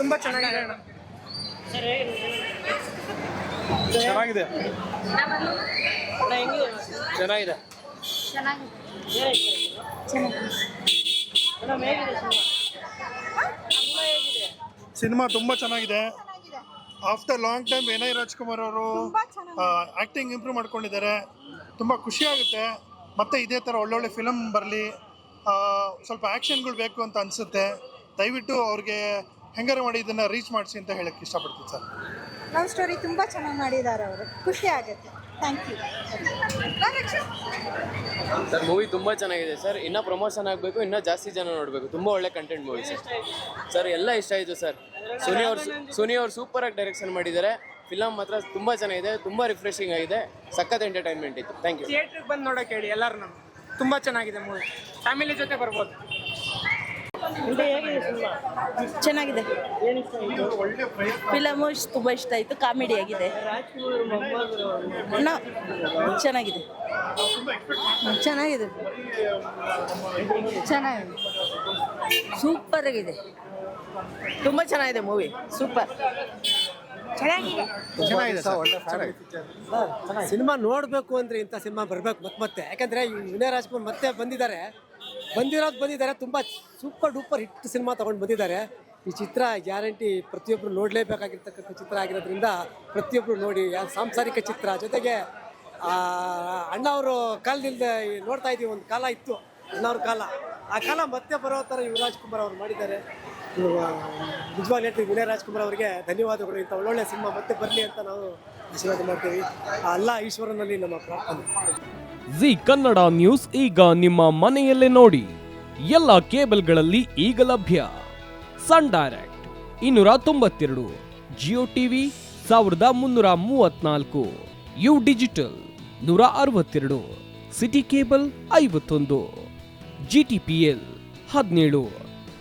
ತುಂಬಾ ಚೆನ್ನಾಗಿದೆ. ಅಣ್ಣ ಚೆನ್ನಾಗಿದೆ. ಚೆನ್ನಾಗಿದೆ. ಸಿನಿಮಾ ತುಂಬಾ ಚೆನ್ನಾಗಿದೆ. After long time Vinay Rajkumar ಅವರು ಆಕ್ಟಿಂಗ್ ಇಂಪ್ರೂವ್ ಮಾಡ್ಕೊಂಡಿದ್ದಾರೆ. ತುಂಬ ಖುಷಿ ಆಗುತ್ತೆ. ಮತ್ತೆ ಇದೇ ಥರ ಒಳ್ಳೊಳ್ಳೆ ಫಿಲಮ್ ಬರಲಿ ಸ್ವಲ್ಪ ಆ್ಯಕ್ಷನ್ಗಳು ಬೇಕು ಅಂತ ಅನಿಸುತ್ತೆ. ದಯವಿಟ್ಟು ಅವ್ರಿಗೆ ಹೆಂಗಾರ ಮಾಡಿ ಇದನ್ನು ರೀಚ್ ಮಾಡಿಸಿ ಅಂತ ಹೇಳಕ್ಕೆ ಇಷ್ಟಪಡ್ತೀನಿ ಸರ್. ಲವ್ ಸ್ಟೋರಿ ತುಂಬ ಚೆನ್ನಾಗಿ ಮಾಡಿದ್ದಾರೆ ಅವರು. ಖುಷಿ ಆಗುತ್ತೆ. ಥ್ಯಾಂಕ್ ಯು ಸರ್ ಮೂವಿ ತುಂಬ ಚೆನ್ನಾಗಿದೆ ಸರ್. ಇನ್ನೂ ಪ್ರಮೋಷನ್ ಆಗಬೇಕು ಇನ್ನೂ ಜಾಸ್ತಿ ಜನ ನೋಡಬೇಕು. ತುಂಬ ಒಳ್ಳೆ ಕಂಟೆಂಟ್ ಮೂವಿ ಸರ್. ಸರ್ ಎಲ್ಲ ಇಷ್ಟ ಆಯಿತು ಸರ್. ಸುನಿ ಅವ್ರು ಸುನಿ ಅವ್ರು ಸೂಪರಾಗಿ ಡೈರೆಕ್ಷನ್ ಮಾಡಿದ್ದಾರೆ. ಫಿಲಮ್ ಮಾತ್ರ ತುಂಬ ಚೆನ್ನಾಗಿದೆ ತುಂಬ ರಿಫ್ರೆಶಿಂಗ್ ಆಗಿದೆ. ಸಖತ್ ಎಂಟರ್ಟೈನ್ಮೆಂಟ್ ಇತ್ತು. ಥ್ಯಾಂಕ್ ಯು ಥಿಯೇಟ್ರಿಗೆ ಬಂದು ನೋಡೋಕೆ ಹೇಳಿ ಎಲ್ಲರೂ ತುಂಬ ಚೆನ್ನಾಗಿದೆ ಮೂವಿ ಫ್ಯಾಮಿಲಿ ಜೊತೆ ಬರ್ಬೋದು. ಚೆನ್ನಾಗಿದೆ. ಫಿಲಮು ತುಂಬ ಇಷ್ಟ ಆಯಿತು, ಕಾಮಿಡಿ ಆಗಿದೆ. ಚೆನ್ನಾಗಿದೆ. ಚೆನ್ನಾಗಿದೆ. ಚೆನ್ನಾಗಿದೆ. ಸೂಪರ್ ಆಗಿದೆ. ತುಂಬ ಚೆನ್ನಾಗಿದೆ ಮೂವಿ ಸೂಪರ್ ಸಿನಿಮಾ ನೋಡಬೇಕು ಅಂದ್ರೆ ಇಂಥ ಸಿನಿಮಾ ಬರಬೇಕು ಮತ್ತೆ ಮತ್ತೆ. ಯಾಕಂದ್ರೆ ಈ ವಿನಯ್ ರಾಜ್ಕುಮಾರ್ ಮತ್ತೆ ಬಂದಿದ್ದಾರೆ. ಬಂದಿರೋದು ಬಂದಿದ್ದಾರೆ. ತುಂಬ ಸೂಪರ್ ಡೂಪರ್ ಹಿಟ್ ಸಿನಿಮಾ ತಗೊಂಡು ಬಂದಿದ್ದಾರೆ. ಈ ಚಿತ್ರ ಗ್ಯಾರಂಟಿ ಪ್ರತಿಯೊಬ್ಬರು ನೋಡಲೇಬೇಕಾಗಿರ್ತಕ್ಕಂಥ ಚಿತ್ರ ಆಗಿರೋದ್ರಿಂದ ಪ್ರತಿಯೊಬ್ಬರು ನೋಡಿ ಸಾಂಸಾರಿಕ ಚಿತ್ರ. ಜೊತೆಗೆ ಆ, ಅಣ್ಣ ಅವರು ಕಾಲದಿಂದ ನೋಡ್ತಾ ಇದ್ದೀವಿ ಒಂದು ಕಾಲ ಇತ್ತು. ಅಣ್ಣವ್ರ ಕಾಲ. ಆ ಕಾಲ ಮತ್ತೆ ಬರೋ ಥರ ಯುವರಾಜ್ ಕುಮಾರ್ ಅವರು ಮಾಡಿದ್ದಾರೆ. ನಿಜವಾಗ್ಲೂ ಹೇಳ್ತೀವಿ ವಿನಯ್ ರಾಜ್ಕುಮಾರ್ ಅವರಿಗೆ ಧನ್ಯವಾದಗಳು. ಇಂಥ ಒಳ್ಳೊಳ್ಳೆ ಸಿನಿಮಾ ಮತ್ತೆ ಬರಲಿ ಅಂತ ನಾವು ಆಶೀರ್ವಾದ ಮಾಡ್ತೀವಿ. ಅಲ್ಲ ಈಶ್ವರನಲ್ಲಿ ನಮ್ಮ ಪ್ರಾರ್ಥನೆ. ಜಿ ಕನ್ನಡ ನ್ಯೂಸ್ ಈಗ ನಿಮ್ಮ ಮನೆಯಲ್ಲೇ ನೋಡಿ. ಎಲ್ಲ ಕೇಬಲ್ಗಳಲ್ಲಿ ಈಗ ಲಭ್ಯ. ಸನ್ ಡೈರೆಕ್ಟ್ ಇನ್ನೂರ ತೊಂಬತ್ತೆರಡು, ಜಿಯೋ ಟಿವಿ ಸಾವಿರದ ಮುನ್ನೂರ ಮೂವತ್ನಾಲ್ಕು, ಯು ಡಿಜಿಟಲ್ ನೂರ ಅರವತ್ತೆರಡು, ಸಿಟಿ ಕೇಬಲ್ ಐವತ್ತೊಂದು, ಜಿ ಟಿ ಪಿ ಎಲ್ ಹದಿನೇಳು.